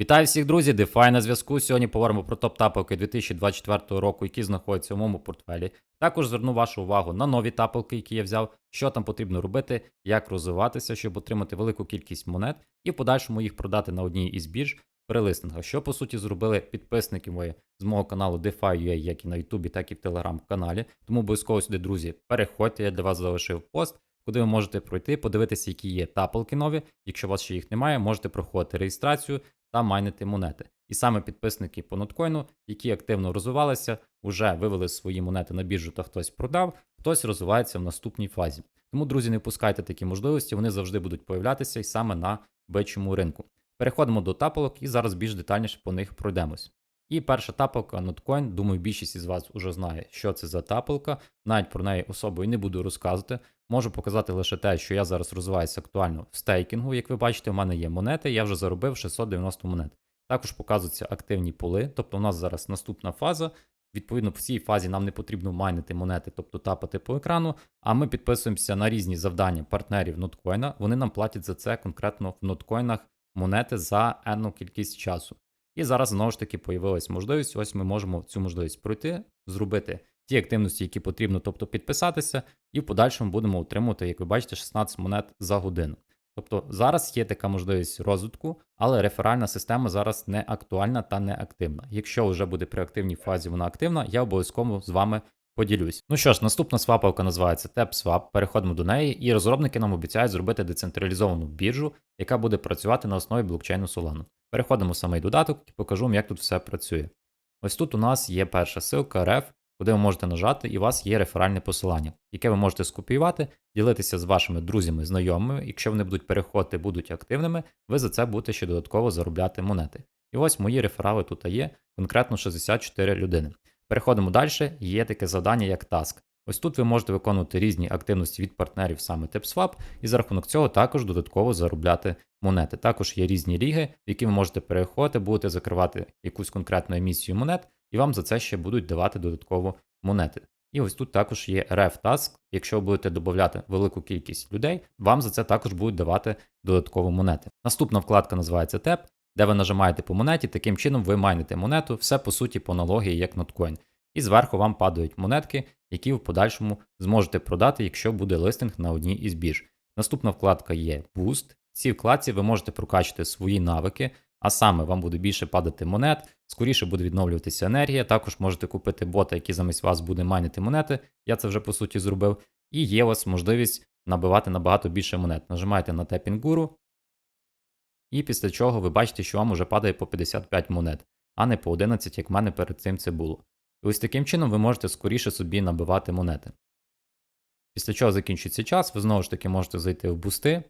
Вітаю всіх, друзі! DeFi на зв'язку. Сьогодні поговоримо про топ-тапелки 2024 року, які знаходяться у моєму портфелі. Також зверну вашу увагу на нові тапелки, які я взяв, що там потрібно робити, як розвиватися, щоб отримати велику кількість монет і в подальшому їх продати на одній із бірж при листингах, що по суті зробили підписники мої з мого каналу DeFi.ua, як і на Ютубі, так і в Телеграм-каналі. Тому обов'язково сюди, друзі, переходьте, я для вас залишив пост. Куди ви можете пройти, подивитися, які є тапелки нові. Якщо у вас ще їх немає, можете проходити реєстрацію та майнити монети. І саме підписники по ноткоїну, які активно розвивалися, вже вивели свої монети на біржу та хтось продав, хтось розвивається в наступній фазі. Тому, друзі, не впускайте такі можливості, вони завжди будуть появлятися і саме на бичому ринку. Переходимо до тапелок і зараз більш детальніше по них пройдемось. І перша тапелка Notcoin, думаю, більшість із вас вже знає, що це за тапелка. Навіть про неї особою не буду розказувати. Можу показати лише те, що я зараз розвиваюся актуально в стейкінгу. Як ви бачите, у мене є монети, я вже заробив 690 монет. Також показуються активні поли, тобто у нас зараз наступна фаза. Відповідно, в цій фазі нам не потрібно майнити монети, тобто тапати по екрану. А ми підписуємося на різні завдання партнерів ноткоїна. Вони нам платять за це конкретно в ноткоїнах монети за енну кількість часу. І зараз знову ж таки появилась можливість. Ось ми можемо цю можливість пройти, зробити ті активності, які потрібно, тобто підписатися, і в подальшому будемо отримувати, як ви бачите, 16 монет за годину. Тобто зараз є така можливість розвитку, але реферальна система зараз не актуальна та не активна. Якщо вже буде при активній фазі вона активна, я обов'язково з вами поділюсь. Ну що ж, наступна свапалка називається TapSwap. Переходимо до неї, і розробники нам обіцяють зробити децентралізовану біржу, яка буде працювати на основі блокчейну Solana. Переходимо в самий додаток і покажу вам, як тут все працює. Ось тут у нас є перша ссылка ref, куди ви можете нажати, і у вас є реферальне посилання, яке ви можете скопіювати, ділитися з вашими друзями, знайомими. Якщо вони будуть переходити, будуть активними, ви за це будете ще додатково заробляти монети. І ось мої реферали тут є, конкретно 64 людини. Переходимо далі, є таке завдання, як Task. Ось тут ви можете виконувати різні активності від партнерів саме TapSwap, і за рахунок цього також додатково заробляти монети. Також є різні ліги, в які ви можете переходити, будете закривати якусь конкретну емісію монет, і вам за це ще будуть давати додатково монети. І ось тут також є Ref Task. Якщо ви будете додати велику кількість людей, вам за це також будуть давати додатково монети. Наступна вкладка називається TAP, де ви нажимаєте по монеті, таким чином ви майните монету, все по суті по аналогії як Notcoin. І зверху вам падають монетки, які ви в подальшому зможете продати, якщо буде листинг на одній із бірж. Наступна вкладка є Boost. В цій вкладці ви можете прокачати свої навики, а саме вам буде більше падати монет, скоріше буде відновлюватися енергія. Також можете купити бота, який замість вас буде майнити монети. Я це вже по суті зробив. І є у вас можливість набивати набагато більше монет. Нажимаєте на Tapping Guru, і після чого ви бачите, що вам уже падає по 55 монет, а не по 11, як в мене перед цим це було. І ось таким чином ви можете скоріше собі набивати монети. Після чого закінчується час, ви знову ж таки можете зайти в бусти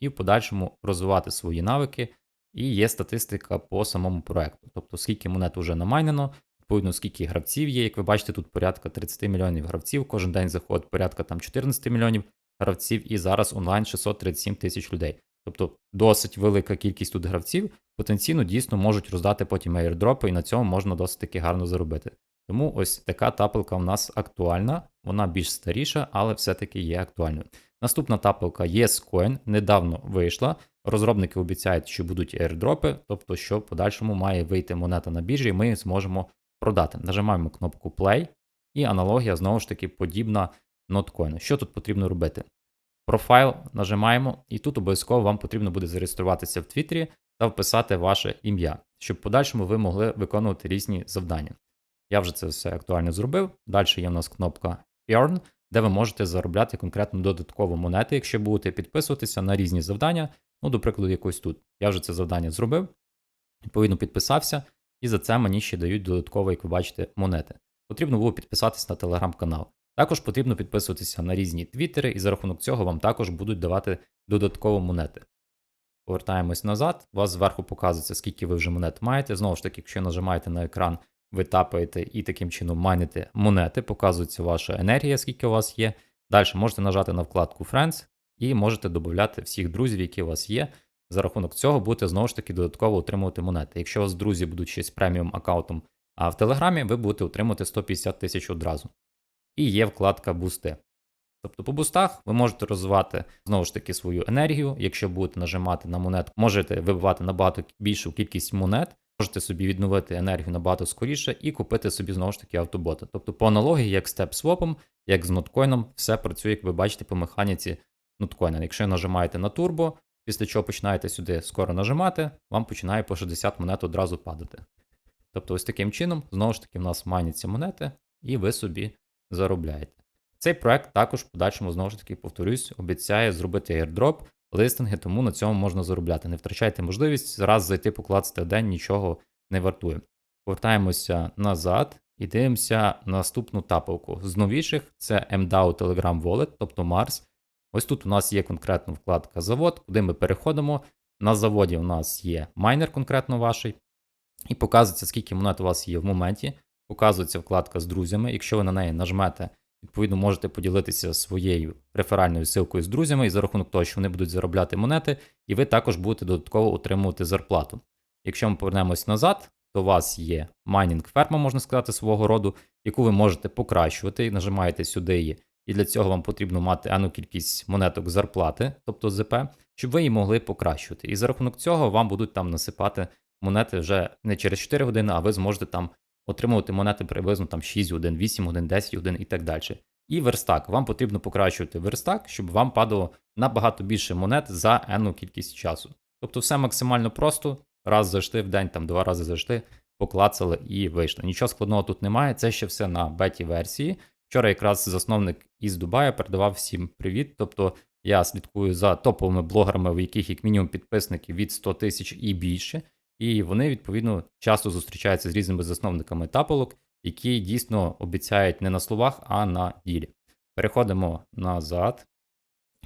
і в подальшому розвивати свої навики. І є статистика по самому проекту. Тобто, скільки монет вже намайнено, відповідно, скільки гравців є. Як ви бачите, тут порядка 30 мільйонів гравців, кожен день заходить порядка там 14 мільйонів гравців, і зараз онлайн 637 тисяч людей. Тобто досить велика кількість тут гравців, потенційно дійсно можуть роздати потім airdropи, і на цьому можна досить таки гарно заробити. Тому ось така тапелка в нас актуальна, вона більш старіша, але все-таки є актуальною. Наступна тапелка YesCoin, недавно вийшла. Розробники обіцяють, що будуть airdropи, тобто, що в подальшому має вийти монета на біржі, і ми її зможемо продати. Нажимаємо кнопку Play, і аналогія знову ж таки подібна ноткоїну. Що тут потрібно робити? Профайл нажимаємо, і тут обов'язково вам потрібно буде зареєструватися в Твіттері та вписати ваше ім'я, щоб в подальшому ви могли виконувати різні завдання. Я вже це все актуально зробив. Далі є в нас кнопка Earn, де ви можете заробляти конкретно додатково монети, якщо будете підписуватися на різні завдання. Ну, до прикладу, якось тут. Я вже це завдання зробив, відповідно, підписався, і за це мені ще дають додатково, як ви бачите, монети. Потрібно було підписатися на телеграм-канал. Також потрібно підписуватися на різні твіттери, і за рахунок цього вам також будуть давати додатково монети. Повертаємось назад, у вас зверху показується, скільки ви вже монет маєте. Знову ж таки, якщо нажимаєте на екран, ви тапаєте і таким чином майните монети, показується ваша енергія, скільки у вас є. Далі можете нажати на вкладку Friends і можете додати всіх друзів, які у вас є. За рахунок цього будете знову ж таки додатково отримувати монети. Якщо у вас друзі будуть ще з преміум аккаунтом, а в Телеграмі ви будете отримувати 150 тисяч одразу. І є вкладка Бусти. Тобто по бустах ви можете розвивати знову ж таки свою енергію. Якщо будете нажимати на монет, можете вибивати набагато більшу кількість монет, можете собі відновити енергію набагато скоріше і купити собі знову ж таки автобота. Тобто, по аналогії, як з TapSwap, як з ноткоїном, все працює, як ви бачите, по механіці ноткоїна. Якщо нажимаєте на турбо, після чого починаєте сюди скоро нажимати, вам починає по 60 монет одразу падати. Тобто, ось таким чином, знову ж таки, в нас майняться монети, і ви собі заробляєте. Цей проект також в подальшому, знову ж таки, повторюсь, обіцяє зробити airdrop, листинги, тому на цьому можна заробляти. Не втрачайте можливість раз зайти покласти день, нічого не вартує. Повертаємося назад і дивимося на наступну тапалку. З новіших це MDAO Telegram Wallet, тобто Mars. Ось тут у нас є конкретно вкладка завод, куди ми переходимо. На заводі у нас є майнер, конкретно ваший, і показується, скільки монет у вас є в моменті. Показується вкладка з друзями. Якщо ви на неї нажмете, відповідно можете поділитися своєю реферальною ссылкою з друзями, і за рахунок того, що вони будуть заробляти монети, і ви також будете додатково отримувати зарплату. Якщо ми повернемось назад, то у вас є майнінг ферма, можна сказати, свого роду, яку ви можете покращувати. Нажимаєте сюди її, і для цього вам потрібно мати ану кількість монеток зарплати, тобто ЗП, щоб ви її могли покращувати. І за рахунок цього вам будуть там насипати монети вже не через 4 години, а ви зможете там отримувати монети приблизно там 6 годин, 8 годин, 10 годин і так далі. І верстак. Вам потрібно покращувати верстак, щоб вам падало набагато більше монет за енну кількість часу. Тобто все максимально просто. Раз зайшли в день, там два рази зайшли, поклацали і вийшли. Нічого складного тут немає. Це ще все на беті-версії. Вчора якраз засновник із Дубая передавав всім привіт. Тобто я слідкую за топовими блогерами, в яких як мінімум підписників від 100 тисяч і більше. І вони відповідно часто зустрічаються з різними засновниками тапалок, які дійсно обіцяють не на словах, а на ділі. Переходимо назад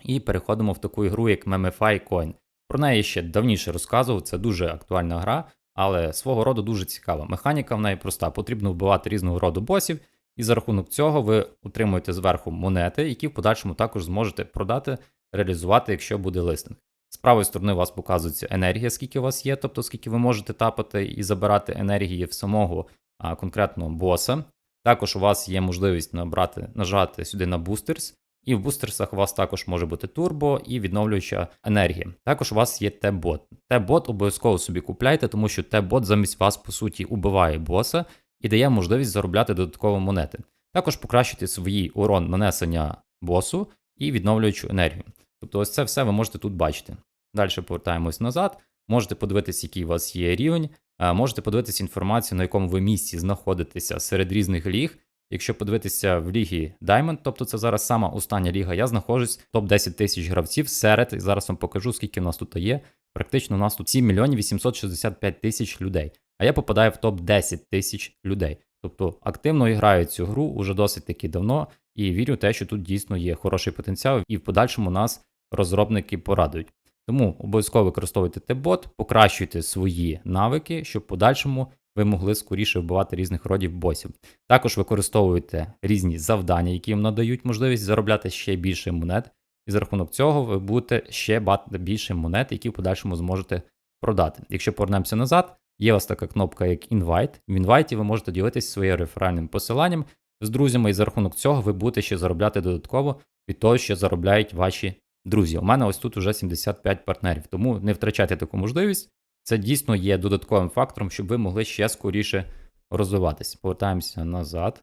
і переходимо в таку ігру, як Memify Coin. Про неї ще давніше розказував, це дуже актуальна гра, але свого роду дуже цікава. Механіка в неї проста. Потрібно вбивати різного роду босів, і за рахунок цього ви отримуєте зверху монети, які в подальшому також зможете продати, реалізувати, якщо буде листинг. З правої сторони у вас показується енергія, скільки у вас є, тобто скільки ви можете тапати і забирати енергії в самого а, конкретного боса. Також у вас є можливість набрати, нажати сюди на бустерс, і в бустерсах у вас також може бути турбо і відновлююча енергія. Також у вас є Т-бот. Т-бот обов'язково собі купляйте, тому що Т-бот замість вас, по суті, убиває боса і дає можливість заробляти додатково монети. Також покращити свій урон нанесення босу і відновлюючу енергію. Тобто, ось це все ви можете тут бачити. Далі повертаємось назад. Можете подивитися, який у вас є рівень, можете подивитися інформацію, на якому ви місці знаходитеся серед різних ліг. Якщо подивитися в лігі Diamond, тобто це зараз сама остання ліга, я знаходжусь в топ-10 тисяч гравців серед, зараз вам покажу, скільки у нас тут є. Практично у нас тут 7 мільйонів 865 тисяч людей. А я попадаю в топ-10 тисяч людей. Тобто активно граю цю гру уже досить таки давно, і вірю в те, що тут дійсно є хороший потенціал, і в подальшому нас розробники порадують. Тому обов'язково використовуйте Т-бот, покращуйте свої навики, щоб в подальшому ви могли скоріше вбивати різних родів босів. Також використовуйте різні завдання, які вам надають можливість заробляти ще більше монет, і за рахунок цього ви будете ще більше монет, які в подальшому зможете продати. Якщо повернемося назад, є у вас така кнопка, як Invite. В інвайті ви можете ділитися своїм реферальним посиланням з друзями, і за рахунок цього ви будете ще заробляти додатково від того, що заробляють ваші друзі. У мене ось тут уже 75 партнерів, тому не втрачайте таку можливість. Це дійсно є додатковим фактором, щоб ви могли ще скоріше розвиватися. Повертаємося назад.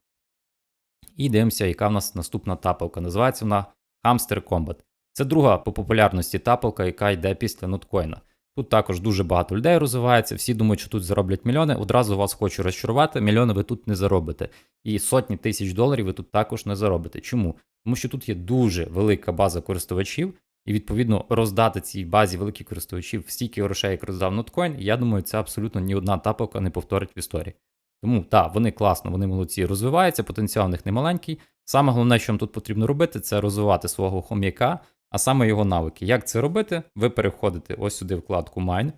І дивимося, яка в нас наступна тапалка. Називається вона Hamster Combat. Це друга по популярності тапалка, яка йде після ноткоїна. Тут також дуже багато людей розвивається, всі думають, що тут зароблять мільйони. Одразу вас хочу розчарувати, мільйони ви тут не заробите. І сотні тисяч доларів ви тут також не заробите. Чому? Тому що тут є дуже велика база користувачів, і відповідно роздати цій базі великих користувачів стільки грошей, як роздав Notcoin, я думаю, це абсолютно ні одна тапалка не повторить в історії. Тому так, вони класно, вони молодці, розвиваються, потенціал у них немаленький. Саме головне, що вам тут потрібно робити, це розвивати свого хом'яка, а саме його навики. Як це робити? Ви переходите ось сюди вкладку Mine.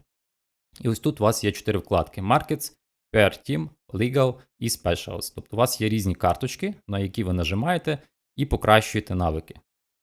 І ось тут у вас є чотири вкладки: Markets, PR Team, Legal і Specials. Тобто у вас є різні карточки, на які ви нажимаєте і покращуєте навики.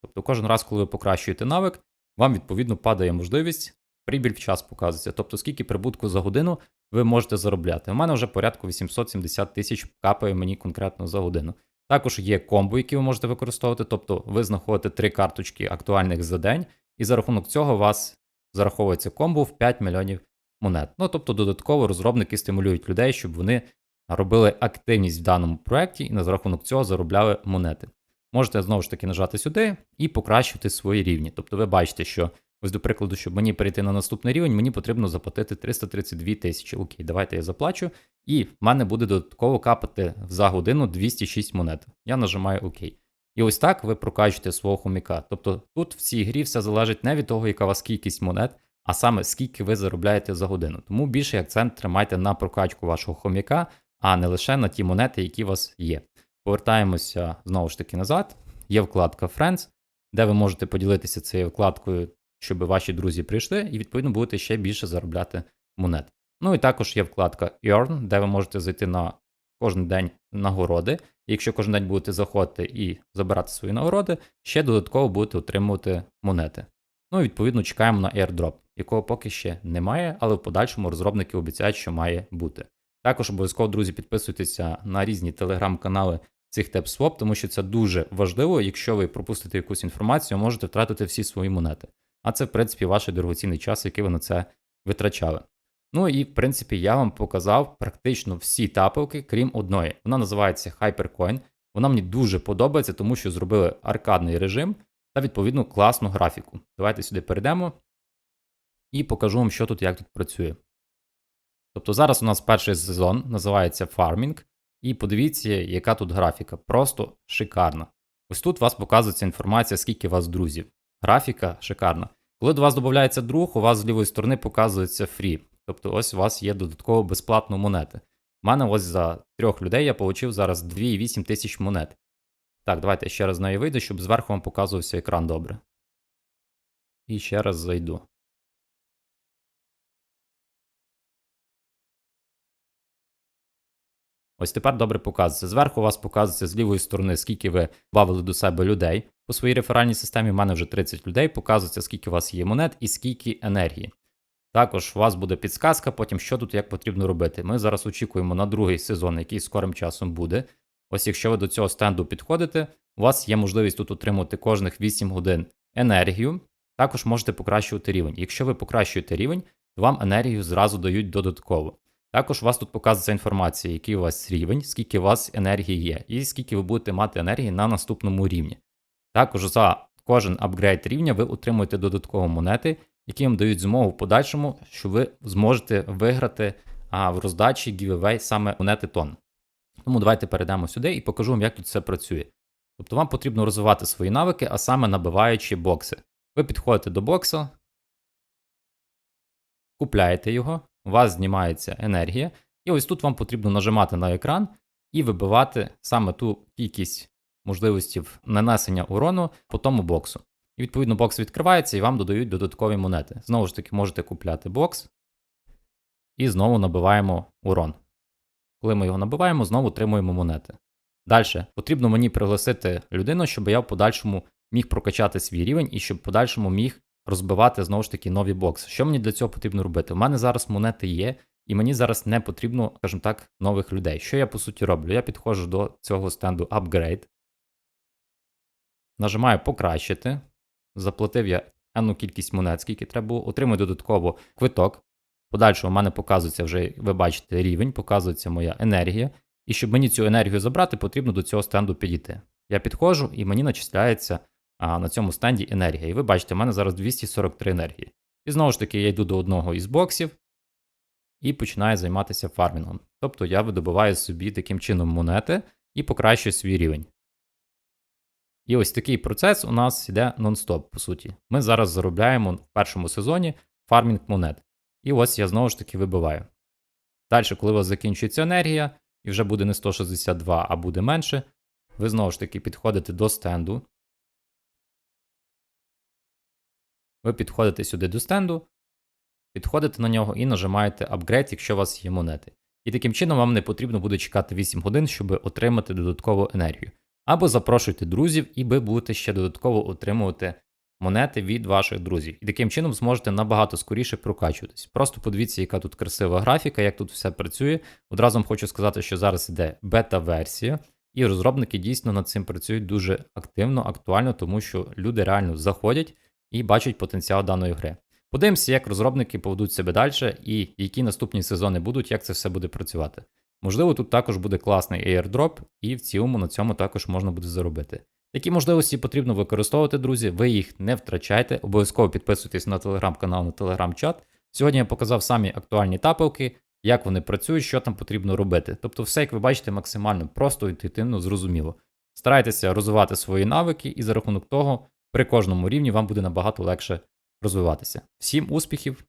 Тобто кожен раз, коли ви покращуєте навик, вам відповідно падає можливість, прибіль в час показується. Тобто, скільки прибутку за годину ви можете заробляти. У мене вже порядку 870 тисяч капає мені конкретно за годину. Також є комбо, які ви можете використовувати, тобто ви знаходите три карточки актуальних за день, і за рахунок цього у вас зараховується комбо в 5 мільйонів монет. Ну тобто, додатково розробники стимулюють людей, щоб вони робили активність в даному проєкті і на рахунок цього заробляли монети. Можете знову ж таки нажати сюди і покращувати свої рівні. Тобто ви бачите, що ось до прикладу, щоб мені перейти на наступний рівень, мені потрібно заплатити 332 тисячі. Окей, давайте я заплачу. І в мене буде додатково капати за годину 206 монет. Я нажимаю ОК. І ось так ви прокачуєте свого хоміка. Тобто тут в цій грі все залежить не від того, яка у вас кількість монет, а саме скільки ви заробляєте за годину. Тому більший акцент тримайте на прокачку вашого хоміка, а не лише на ті монети, які у вас є. Повертаємося знову ж таки назад. Є вкладка Friends, де ви можете поділитися цією вкладкою, щоб ваші друзі прийшли, і відповідно будете ще більше заробляти монет. Ну і також є вкладка Earn, де ви можете зайти на кожен день нагороди. І якщо кожен день будете заходити і забирати свої нагороди, ще додатково будете отримувати монети. Ну і відповідно чекаємо на airdrop, якого поки ще немає, але в подальшому розробники обіцяють, що має бути. Також обов'язково, друзі, підписуйтеся на різні телеграм-канали цих TapSwap, тому що це дуже важливо. Якщо ви пропустите якусь інформацію, можете втратити всі свої монети. А це, в принципі, ваш дорогоцінний час, який ви на це витрачали. Ну і в принципі я вам показав практично всі тапелки, крім одної. Вона називається HyperCoin. Вона мені дуже подобається, тому що зробили аркадний режим та відповідно класну графіку. Давайте сюди перейдемо і покажу вам, що тут як тут працює. Тобто зараз у нас перший сезон називається Farming, і подивіться, яка тут графіка. Просто шикарна. Ось тут у вас показується інформація, скільки у вас друзів. Графіка шикарна. Коли до вас додається друг, у вас з лівої сторони показується фрі. Тобто ось у вас є додатково безплатно монети. У мене ось за трьох людей я отримав зараз 2,8 тисяч монет. Так, давайте ще раз з неї вийду, щоб зверху вам показувався екран добре. І ще раз зайду. Ось тепер добре показується. Зверху у вас показується з лівої сторони, скільки ви бавили до себе людей. По своїй реферальній системі в мене вже 30 людей, показується, скільки у вас є монет і скільки енергії. Також у вас буде підсказка, потім що тут як потрібно робити. Ми зараз очікуємо на другий сезон, який скорим часом буде. Ось якщо ви до цього стенду підходите, у вас є можливість тут отримувати кожних 8 годин енергію. Також можете покращувати рівень. Якщо ви покращуєте рівень, то вам енергію зразу дають додатково. Також у вас тут показується інформація, який у вас рівень, скільки у вас енергії є, і скільки ви будете мати енергії на наступному рівні. Також за кожен апгрейд рівня ви отримуєте додаткові монети, які вам дають змогу в подальшому, що ви зможете виграти а, в роздачі giveaway саме монети тон. Тому давайте перейдемо сюди і покажу вам, як тут все працює. Тобто вам потрібно розвивати свої навики, а саме набиваючи бокси. Ви підходите до бокса, купляєте його, у вас знімається енергія, і ось тут вам потрібно нажимати на екран і вибивати саме ту кількість можливостів нанесення урону по тому боксу. І відповідно бокс відкривається і вам додають додаткові монети. Знову ж таки, можете купляти бокс. І знову набиваємо урон. Коли ми його набиваємо, знову отримуємо монети. Далі потрібно мені пригласити людину, щоб я в подальшому міг прокачати свій рівень і щоб в подальшому міг розбивати знову ж таки нові бокси. Що мені для цього потрібно робити? У мене зараз монети є, і мені зараз не потрібно, скажімо так, нових людей. Що я по суті роблю? Я підходжу до цього стенду Upgrade. Нажимаю покращити. Заплатив я енну кількість монет, скільки треба було, отримую додатково квиток. Подальше у мене показується вже, ви бачите, рівень, показується моя енергія. І щоб мені цю енергію забрати, потрібно до цього стенду підійти. Я підходжу і мені начисляється на цьому стенді енергія. І ви бачите, у мене зараз 243 енергії. І знову ж таки, я йду до одного із боксів і починаю займатися фармінгом. Тобто я видобуваю собі таким чином монети і покращую свій рівень. І ось такий процес у нас йде нон-стоп, по суті. Ми зараз заробляємо в першому сезоні фармінг монет. І ось я знову ж таки вибиваю. Далі, коли у вас закінчується енергія, і вже буде не 162, а буде менше, ви знову ж таки підходите до стенду. Ви підходите сюди до стенду, підходите на нього і нажимаєте апгрейд, якщо у вас є монети. І таким чином вам не потрібно буде чекати 8 годин, щоб отримати додаткову енергію. Або запрошуйте друзів, і ви будете ще додатково отримувати монети від ваших друзів. І таким чином зможете набагато скоріше прокачуватись. Просто подивіться, яка тут красива графіка, як тут все працює. Одразу вам хочу сказати, що зараз іде бета-версія. І розробники дійсно над цим працюють дуже активно, актуально, тому що люди реально заходять і бачать потенціал даної гри. Подивимося, як розробники поведуть себе далі і які наступні сезони будуть, як це все буде працювати. Можливо, тут також буде класний airdrop, і в цілому на цьому також можна буде заробити. Такі можливості потрібно використовувати, друзі. Ви їх не втрачайте. Обов'язково підписуйтесь на телеграм-канал, на телеграм-чат. Сьогодні я показав самі актуальні тапелки, як вони працюють, що там потрібно робити. Тобто, все, як ви бачите, максимально просто інтуїтивно, зрозуміло. Старайтеся розвивати свої навики, і за рахунок того, при кожному рівні вам буде набагато легше розвиватися. Всім успіхів!